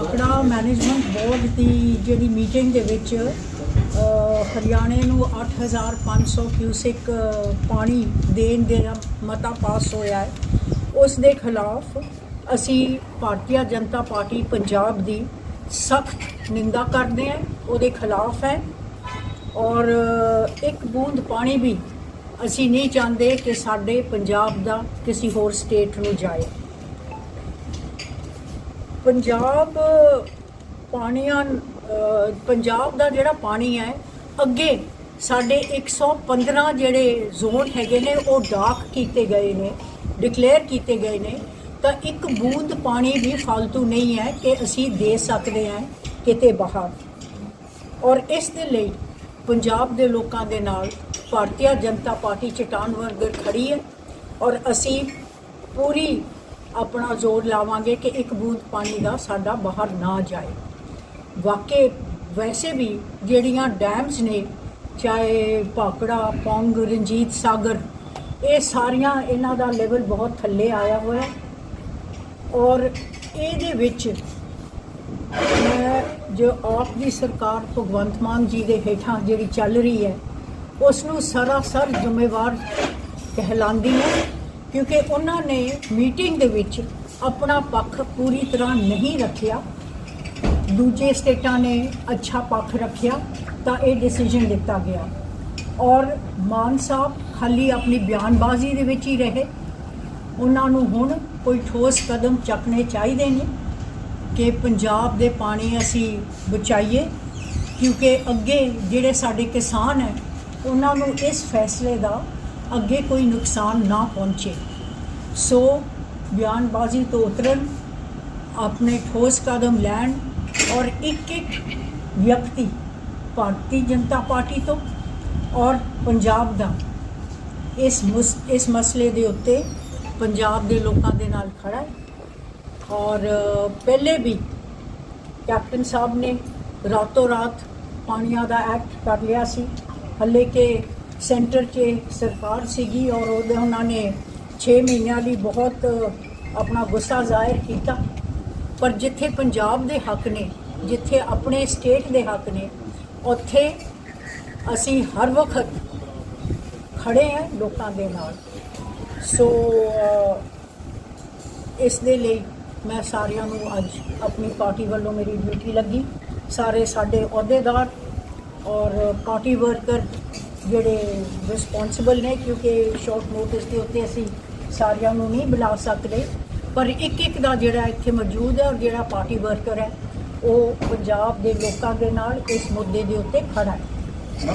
ਆਪਣਾ management board ਦੀ ਜਿਹੜੀ meeting ਦੇ ਵਿੱਚ ਹਰਿਆਣੇ ਨੂੰ 8500 ਕਿਊਸਿਕ ਪਾਣੀ ਦੇਣ ਦੇ ਮਤਾ ਪਾਸ ਹੋਇਆ ਹੈ। ਉਸ ਦੇ ਖਿਲਾਫ ਅਸੀਂ ਭਾਰਤੀ ਜਨਤਾ ਪਾਰਟੀ ਪੰਜਾਬ ਦੀ ਸਖਤ ਨਿੰਦਾ ਕਰਦੇ ਹਾਂ, ਉਹਦੇ ਖਿਲਾਫ ਹੈ। ਔਰ ਇੱਕ ਬੂੰਦ ਪਾਣੀ ਵੀ ਅਸੀਂ ਨਹੀਂ ਚਾਹੁੰਦੇ ਕਿ ਸਾਡੇ ਪੰਜਾਬ ਦਾ ਕਿਸੇ ਹੋਰ ਸਟੇਟ ਨੂੰ ਜਾਏ। ਪੰਜਾਬ, ਪਾਣੀਆਂ ਪੰਜਾਬ ਦਾ ਜਿਹੜਾ ਪਾਣੀ ਹੈ, ਅੱਗੇ ਸਾਡੇ 115 ਜਿਹੜੇ ਜ਼ੋਨ ਹੈਗੇ ਨੇ, ਉਹ ਡਾਕ ਕੀਤੇ ਗਏ ਨੇ, ਡਿਕਲੇਅਰ ਕੀਤੇ ਗਏ ਨੇ, ਤਾਂ ਇੱਕ ਬੂੰਦ ਪਾਣੀ ਵੀ ਫालतू ਨਹੀਂ ਹੈ ਕਿ ਅਸੀਂ ਦੇ ਸਕਦੇ ਹਾਂ ਕਿਤੇ ਬਾਹਰ। ਔਰ ਇਸ ਦੇ ਲਈ ਪੰਜਾਬ ਦੇ ਲੋਕਾਂ ਦੇ ਨਾਲ ਭਾਰਤੀ ਜਨਤਾ ਪਾਰਟੀ ਚਟਾਨ ਵਰਗਰ ਖੜੀ ਹੈ ਔਰ ਅਸੀਂ ਪੂਰੀ ਆਪਣਾ ਜ਼ੋਰ ਲਾਵਾਂਗੇ ਕਿ ਇੱਕ ਬੂੰਦ ਪਾਣੀ ਦਾ ਸਾਡਾ ਬਾਹਰ ਨਾ ਜਾਏ। ਵਾਕਈ ਵੈਸੇ ਵੀ ਜਿਹੜੀਆਂ ਡੈਮਸ ਨੇ, ਚਾਹੇ ਭਾਕੜਾ ਪੌਂਗ, ਰਣਜੀਤ ਸਾਗਰ, ਇਹ ਸਾਰੀਆਂ ਇਹਨਾਂ ਦਾ ਲੈਵਲ ਬਹੁਤ ਥੱਲੇ ਆਇਆ ਹੋਇਆ। ਔਰ ਇਹਦੇ ਵਿੱਚ ਮੈਂ ਜੋ ਆਪ ਦੀ ਸਰਕਾਰ ਭਗਵੰਤ ਮਾਨ ਜੀ ਦੇ ਹੇਠਾਂ ਜਿਹੜੀ ਚੱਲ ਰਹੀ ਹੈ ਉਸ ਨੂੰ ਸਰਾਸਰ ਜ਼ਿੰਮੇਵਾਰ ਕਹਿਲਾਂਦੀ ਹੈ। ਕਿਉਂਕਿ ਉਹਨਾਂ ਨੇ ਮੀਟਿੰਗ ਦੇ ਵਿੱਚ ਆਪਣਾ ਪੱਖ ਪੂਰੀ ਤਰ੍ਹਾਂ ਨਹੀਂ ਰੱਖਿਆ। ਦੂਜੇ ਸਟੇਟਾਂ ਨੇ ਅੱਛਾ ਪੱਖ ਰੱਖਿਆ ਤਾਂ ਇਹ ਡਿਸੀਜਨ ਦਿੱਤਾ ਗਿਆ। ਔਰ ਮਾਨ ਸਾਹਿਬ ਖਾਲੀ ਆਪਣੀ ਬਿਆਨਬਾਜ਼ੀ ਦੇ ਵਿੱਚ ਹੀ ਰਹੇ। ਉਹਨਾਂ ਨੂੰ ਹੁਣ ਕੋਈ ਠੋਸ ਕਦਮ ਚੱਕਣੇ ਚਾਹੀਦੇ ਨੇ ਕਿ ਪੰਜਾਬ ਦੇ ਪਾਣੀ ਅਸੀਂ ਬਚਾਈਏ, ਕਿਉਂਕਿ ਅੱਗੇ ਜਿਹੜੇ ਸਾਡੇ ਕਿਸਾਨ ਹੈ, ਉਹਨਾਂ ਨੂੰ ਇਸ ਫੈਸਲੇ ਦਾ ਅੱਗੇ ਕੋਈ ਨੁਕਸਾਨ ਨਾ ਪਹੁੰਚੇ। ਸੋ ਬਿਆਨਬਾਜ਼ੀ ਤੋਂ ਉਤਰਨ ਆਪਣੇ ਠੋਸ ਕਦਮ ਲੈਣ ਔਰ ਇੱਕ ਇੱਕ ਵਿਅਕਤੀ ਭਾਰਤੀ ਜਨਤਾ ਪਾਰਟੀ ਤੋਂ ਔਰ ਪੰਜਾਬ ਦਾ ਇਸ ਮੁਸ- ਇਸ ਮਸਲੇ ਦੇ ਉੱਤੇ ਪੰਜਾਬ ਦੇ ਲੋਕਾਂ ਦੇ ਨਾਲ ਖੜਾ ਹੈ। ਔਰ ਅ, ਪਹਿਲੇ ਵੀ ਕੈਪਟਨ ਸਾਹਿਬ ਨੇ ਰਾਤੋਂ ਰਾਤ ਪਾਣੀਆਂ ਦਾ ਐਕਟ ਕਰ ਲਿਆ ਸੀ। ਹੱਲੇ ਕਿ ਸੈਂਟਰ 'ਚ ਸਰਕਾਰ ਸੀਗੀ ਔਰ ਉਹਦੇ ਉਹਨਾਂ ਨੇ 6 ਮਹੀਨਿਆਂ ਲਈ ਬਹੁਤ ਆਪਣਾ ਗੁੱਸਾ ਜ਼ਾਹਿਰ ਕੀਤਾ। ਪਰ ਜਿੱਥੇ ਪੰਜਾਬ ਦੇ ਹੱਕ ਨੇ, ਜਿੱਥੇ ਆਪਣੇ ਸਟੇਟ ਦੇ ਹੱਕ ਨੇ, ਉੱਥੇ ਅਸੀਂ ਹਰ ਵਕਤ ਖੜੇ ਹਾਂ ਲੋਕਾਂ ਦੇ ਨਾਲ। ਸੋ ਇਸ ਦੇ ਲਈ ਮੈਂ ਸਾਰਿਆਂ ਨੂੰ ਅੱਜ ਆਪਣੀ ਪਾਰਟੀ ਵੱਲੋਂ ਮੇਰੀ ਡਿਊਟੀ ਲੱਗੀ। ਸਾਰੇ ਸਾਡੇ ਅਹੁਦੇਦਾਰ ਔਰ ਪਾਰਟੀ ਵਰਕਰ ਜਿਹੜੇ ਰਿਸਪੌਂਸਿਬਲ ਨੇ, ਕਿਉਂਕਿ ਸ਼ਾਰਟ ਨੋਟਿਸ ਦੇ ਉੱਤੇ ਅਸੀਂ ਸਾਰਿਆਂ ਨੂੰ ਨਹੀਂ ਬੁਲਾ ਸਕਦੇ। ਪਰ ਇੱਕ ਇੱਕ ਦਾ ਜਿਹੜਾ ਇੱਥੇ ਮੌਜੂਦ ਹੈ ਔਰ ਜਿਹੜਾ ਪਾਰਟੀ ਵਰਕਰ ਹੈ, ਉਹ ਪੰਜਾਬ ਦੇ ਲੋਕਾਂ ਦੇ ਨਾਲ ਇਸ ਮੁੱਦੇ ਦੇ ਉੱਤੇ ਖੜਾ ਹੈ।